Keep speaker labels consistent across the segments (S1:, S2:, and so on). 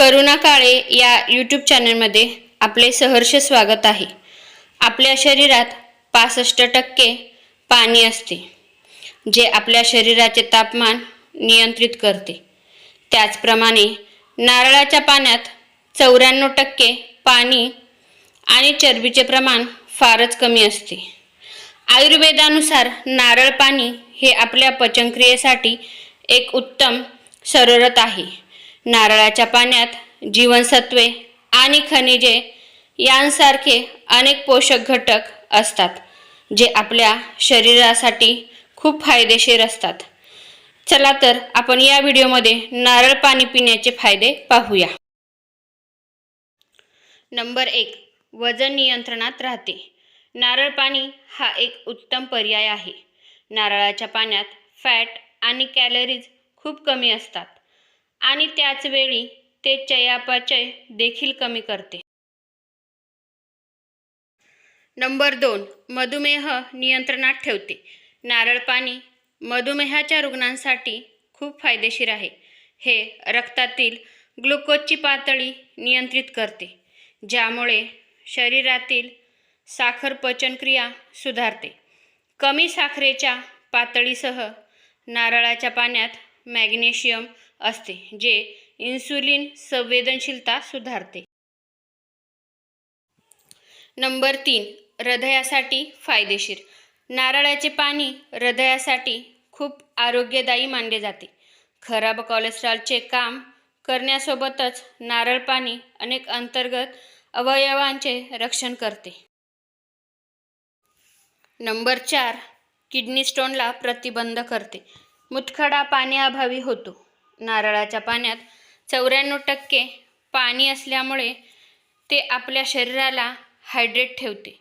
S1: करुणा काळे या यूट्यूब चॅनलमध्ये आपले सहर्ष स्वागत आहे. आपल्या शरीरात पासष्ट टक्के पाणी असते जे आपल्या शरीराचे तापमान नियंत्रित करते. त्याचप्रमाणे नारळाच्या पाण्यात चौऱ्याण्णव टक्के पाणी आणि चरबीचे प्रमाण फारच कमी असते. आयुर्वेदानुसार नारळ पाणी हे आपल्या पचनक्रियेसाठी एक उत्तम सररत आहे. नारळाच्या पाण्यात जीवनसत्वे आणि खनिजे यांसारखे अनेक पोषक घटक असतात जे आपल्या शरीरासाठी खूप फायदेशीर असतात. चला तर आपण या व्हिडिओमध्ये नारळ पाणी पिण्याचे फायदे पाहूया. नंबर एक वजन नियंत्रणात राहते. नारळ पाणी हा एक उत्तम पर्याय आहे. नारळाच्या पाण्यात फॅट आणि कॅलरीज खूप कमी असतात. आणि त्याच वेळी ते चयापचय देखील कमी करते. नंबर दोन मधुमेह नियंत्रणात ठेवते. नारळ पाणी मधुमेहाच्या रुग्णांसाठी खूप फायदेशीर आहे. हे रक्तातील ग्लुकोजची पातळी नियंत्रित करते ज्यामुळे शरीरातील साखर पचनक्रिया सुधारते. कमी साखरेच्या पातळीसह नारळाच्या पाण्यात मॅग्नेशियम असते जे इन्सुलिन संवेदनशीलता सुधारते. नंबर तीन हृदयासाठी फायदेशीर. नारळाचे पाणी हृदयासाठी खूप आरोग्यदायी मानले जाते. खराब कोलेस्ट्रॉलचे काम करण्यासोबतच नारळ पाणी अनेक अंतर्गत अवयवांचे रक्षण करते. नंबर चार किडनी स्टोनला प्रतिबंध करते. मुतखडा पाण्याअभावी होतो. नारळाच्या पाण्यात चौऱ्याण्णव टक्के पाणी असल्यामुळे ते आपल्या शरीराला हायड्रेट ठेवते.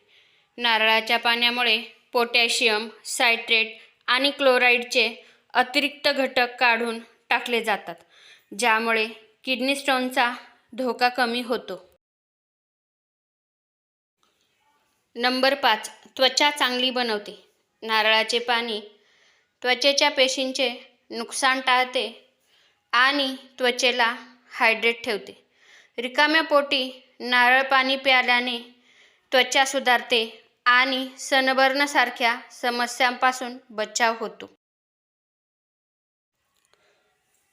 S1: नारळाच्या पाण्यामुळे पोटॅशियम सायट्रेट आणि क्लोराईडचे अतिरिक्त घटक काढून टाकले जातात ज्यामुळे किडनी स्टोनचा धोका कमी होतो. नंबर पाच त्वचा चांगली बनवते. नारळाचे पाणी त्वचेच्या पेशींचे नुकसान टाळते आणि त्वचेला हायड्रेट ठेवते. रिकाम्या पोटी नारळ पाणी प्यायल्याने त्वचा सुधारते आणि सनबर्नसारख्या समस्यांपासून बचाव होतो.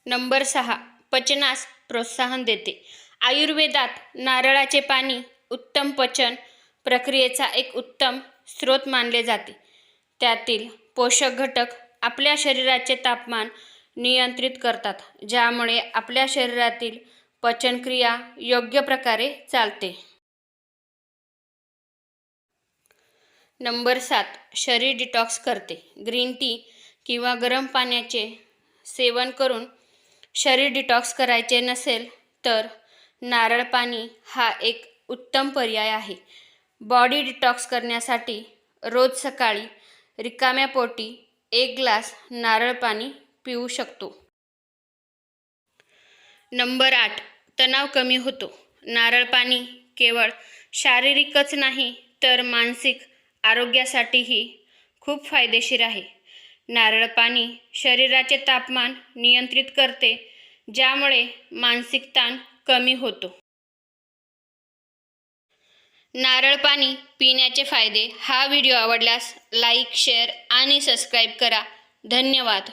S1: नंबर सहा पचनास प्रोत्साहन देते. आयुर्वेदात नारळाचे पाणी उत्तम पचन प्रक्रियेचा एक उत्तम स्रोत मानले जाते. त्यातील पोषक घटक आपल्या शरीराचे तापमान नियंत्रित करतात ज्यामुळे आपल्या शरीरातील पचनक्रिया योग्य प्रकारे चालते. नंबर सात शरीर डिटॉक्स करते. ग्रीन टी किंवा गरम पाण्याचे सेवन करून शरीर डिटॉक्स करायचे नसेल तर नारळ पाणी हा एक उत्तम पर्याय आहे. बॉडी डिटॉक्स करण्यासाठी रोज सकाळी रिकाम्या पोटी एक ग्लास नारळ पाणी पिऊ शकतो. नंबर आठ. तणाव कमी होतो. नारळ पाणी केवळ शारीरिकच नाही तर मानसिक आरोग्यासाठीही खूप फायदेशीर आहे. नारळ पाणी शरीराचे तापमान नियंत्रित करते ज्यामुळे मानसिक ताण कमी होतो. नारळ पाणी पिण्याचे फायदे हा व्हिडिओ आवडल्यास लाईक शेअर आणि सबस्क्राईब करा. धन्यवाद.